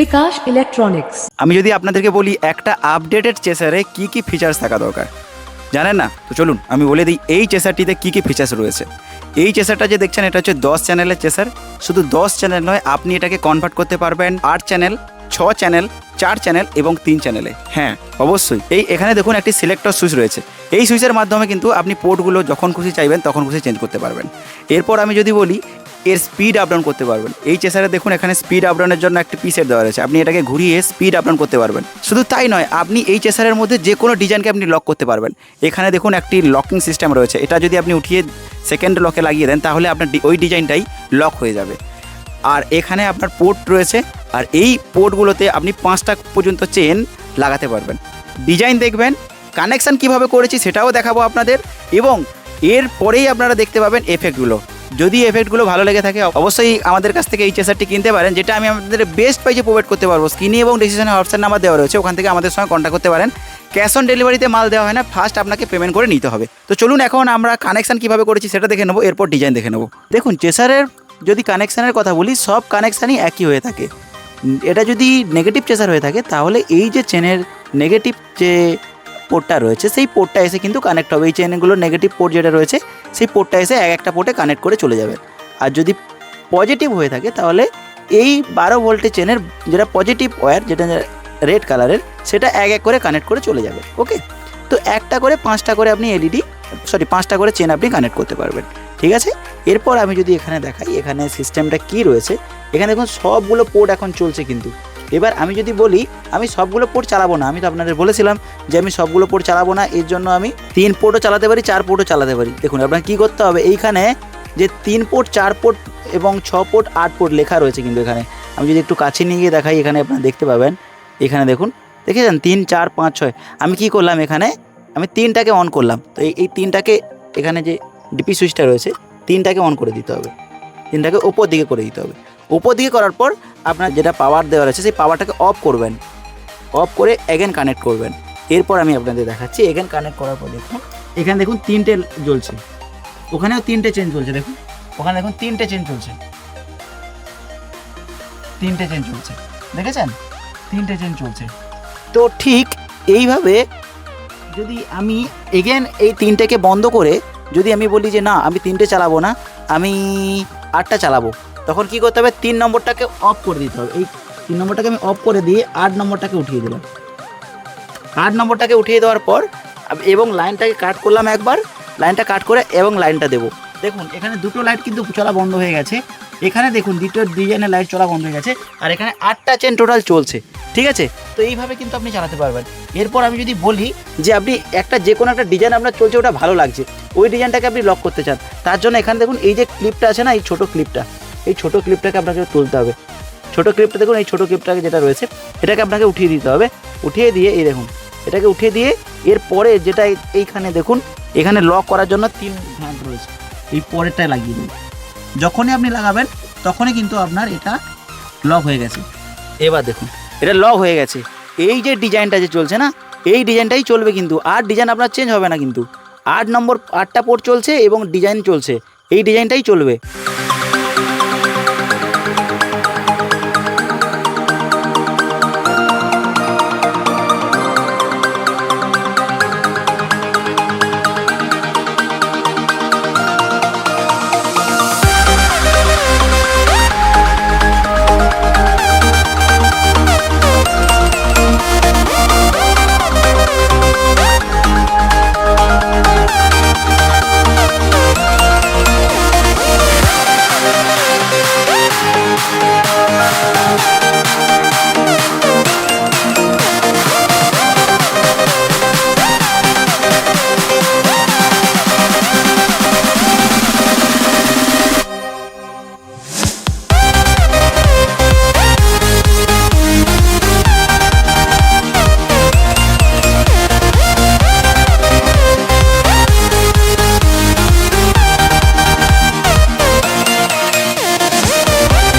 বিকাশ electronics. আমি যদি আপনাদেরকে বলি একটা আপডেটেড চেসারে কি কি ফিচার্স থাকা দরকার, জানেন না? তো চলুন, আমি বলে দিই, এই চেসারটিতে কি কি ফিচার্স রয়েছে। এই চেসারটা যে দেখছেন, এটা হচ্ছে দশ চ্যানেলের চেসার। শুধু দশ চ্যানেল নয়, আপনি এটাকে কনভার্ট করতে পারবেন আট চ্যানেল, ছ চ্যানেল, চার চ্যানেল এবং তিন চ্যানেলে। হ্যাঁ অবশ্যই। এই, এখানে দেখুন একটি সিলেক্টর সুইচ রয়েছে। এই সুইচের মাধ্যমে কিন্তু আপনি পোর্টগুলো যখন খুশি চাইবেন, তখন খুশি চেঞ্জ করতে পারবেন। এরপর আমি যদি বলি এর স্পিড আপডাউন করতে পারবেন। এই চেসারে দেখুন, এখানে স্পিড আপডাউনের জন্য একটি পিসেট দেওয়া রয়েছে। আপনি এটাকে ঘুরিয়ে স্পিড আপডাউন করতে পারবেন। শুধু তাই নয়, আপনি এই চেসারের মধ্যে যে কোনো ডিজাইনকে আপনি লক করতে পারবেন। এখানে দেখুন, একটি লকিং সিস্টেম রয়েছে। এটা যদি আপনি উঠিয়ে সেকেন্ড লকে লাগিয়ে দেন, তাহলে আপনার ওই ডিজাইনটাই লক হয়ে যাবে। আর এখানে আপনার পোর্ট রয়েছে। আর এই পোর্টগুলোতে আপনি পাঁচটা পর্যন্ত চেন লাগাতে পারবেন। ডিজাইন দেখবেন কানেকশান কীভাবে করেছি সেটাও দেখাবো আপনাদের। এবং এর পরেই আপনারা দেখতে পাবেন এফেক্টগুলো যদি এফেক্টগুলো ভালো লেগে থাকে, অবশ্যই আমাদের কাছ থেকে এই চেসারটি কিনতে পারেন, যেটা আমি আমাদের বেস্ট প্রাইজে প্রোভাইড করতে পারব। স্ক্রিনে এবং ডিসিশনে অপশান নাম্বার দেওয়া রয়েছে, ওখান থেকে আমাদের সঙ্গে কন্ট্যাক্ট করতে পারেন। ক্যাশ অন ডেলিভারিতে মাল দেওয়া হয় না ফার্স্ট আপনাকে পেমেন্ট করে নিতে হবে। তো চলুন এখন আমরা কানেকশান কীভাবে করেছি সেটা দেখে নেব, এরপর ডিজাইন দেখে নেব। দেখুন চেসারের যদি কানেকশানের কথা বলি, সব কানেকশানই একই হয়ে থাকে। এটা যদি নেগেটিভ চেসার হয়ে থাকে, তাহলে এই যে চেনের নেগেটিভ যে পোর্টটা রয়েছে, সেই পোর্টটা এসে কিন্তু কানেক্ট হবে। এই চেনগুলোর নেগেটিভ পোর্ট যেটা রয়েছে, সেই পোর্টটা এসে এক একটা পোর্টে কানেক্ট করে চলে যাবে। আর যদি পজিটিভ হয়ে থাকে, তাহলে এই বারো ভোল্টের চেনের যেটা পজিটিভ ওয়্যার যেটা রেড কালারের সেটা এক এক করে কানেক্ট করে চলে যাবে ওকে তো একটা করে, পাঁচটা করে আপনি এলইডি সরি পাঁচটা করে চেন আপনি কানেক্ট করতে পারবেন, ঠিক আছে? এরপর আমি যদি এখানে দেখাই, এখানে সিস্টেমটা কি রয়েছে, এখানে দেখুন সবগুলো পোর্ট এখন চলছে কিন্তু। এবার আমি যদি বলি, আমি সবগুলো পোর্ট চালাবো না। আমি তো আপনাদের বলেছিলাম যে আমি সবগুলো পোর্ট চালাবো না, এর জন্য আমি তিন পোর্টও চালাতে পারি, চার পোর্টও চালাতে পারি। দেখুন, আপনার কী করতে হবে? এইখানে যে তিন পোর্ট চার পোর্ট এবং ছ পোর্ট আট পোর্ট লেখা রয়েছে কিন্তু এখানে। আমি যদি একটু কাছে নিয়ে গিয়ে দেখাই, এখানে আপনারা দেখতে পাবেন। এখানে দেখুন, দেখেছেন? তিন, চার, পাঁচ, ছয়। আমি কি করলাম এখানে? আমি তিনটাকে অন করলাম। তো এই এই তিনটাকে এখানে যে ডিপি সুইচটা রয়েছে, তিনটাকে অন করে দিতে হবে। তিনটাকে ওপর দিকে করে দিতে হবে। ওপর দিকে করার পর আপনার যেটা পাওয়ার দেওয়া রয়েছে সেই পাওয়ারটাকে অফ করবেন। অফ করে এগেন কানেক্ট করবেন। এরপর আমি আপনাদের দেখাচ্ছি এগেন কানেক্ট করার পর দেখুন, এখানে দেখুন তিনটে জ্বলছে। ওখানেও তিনটে চেন চলছে দেখুন। ওখানে দেখুন তিনটে চেন চলছে তিনটে চেন চলছে দেখেছেন? তিনটে চেন চলছে তো ঠিক এইভাবে যদি আমি এগেন এই তিনটেকে বন্ধ করে যদি আমি বলি যে, না, আমি তিনটে চালাবো না, আমি আটটা চালাবো। তখন কি করতে হবে? তিন নম্বরটাকে অফ করে দিতে হবে। এই তিন নম্বরটাকে আমি অফ করে দিয়ে আট নম্বরটাকে উঠিয়ে দিলাম। আট নম্বরটাকে উঠিয়ে দেওয়ার পর এবং লাইনটাকে কাট করলাম একবার। লাইনটা কাট করে এবং লাইনটা দেবো। দেখুন, এখানে দুটো লাইট কিন্তু চলা বন্ধ হয়ে গেছে। এখানে দেখুন, দ্বিতীয় ডিজাইনের লাইট চলা বন্ধ হয়ে গেছে। আর এখানে আটটা চেন টোটাল চলছে। ঠিক আছে? তো এইভাবে কিন্তু আপনি চালাতে পারবেন। এরপর আমি যদি বলি যে আপনি একটা যে কোনো একটা ডিজাইন আপনার চলছে, ওটা ভালো লাগছে। ওই ডিজাইনটাকে আপনি লক করতে চান। তার জন্য এখানে দেখুন, এই যে ক্লিপটা আছে না, এই ছোটো ক্লিপটা এই ছোটো ক্লিপটাকে আপনাকে তুলতে হবে। ছোটো ক্লিপটা দেখুন, এই ছোটো ক্লিপটাকে যেটা রয়েছে, এটাকে আপনাকে উঠিয়ে দিতে হবে। উঠিয়ে দিয়ে, এই দেখুন, এটাকে উঠিয়ে দিয়ে এরপরে যেটা এইখানে দেখুন, এখানে লক করার জন্য তিন ঘাট রয়েছে। এই পরেরটায় লাগিয়ে দিন। যখনই আপনি লাগাবেন, তখনই কিন্তু আপনার এটা লক হয়ে গেছে। এবার দেখুন, এটা লক হয়ে গেছে। এই যে ডিজাইনটা যে চলছে না, এই ডিজাইনটাই চলবে কিন্তু। আর ডিজাইন আপনার চেঞ্জ হবে না কিন্তু। আট নম্বর, আটটা পোর্ট চলছে এবং ডিজাইন চলছে। এই ডিজাইনটাই চলবে।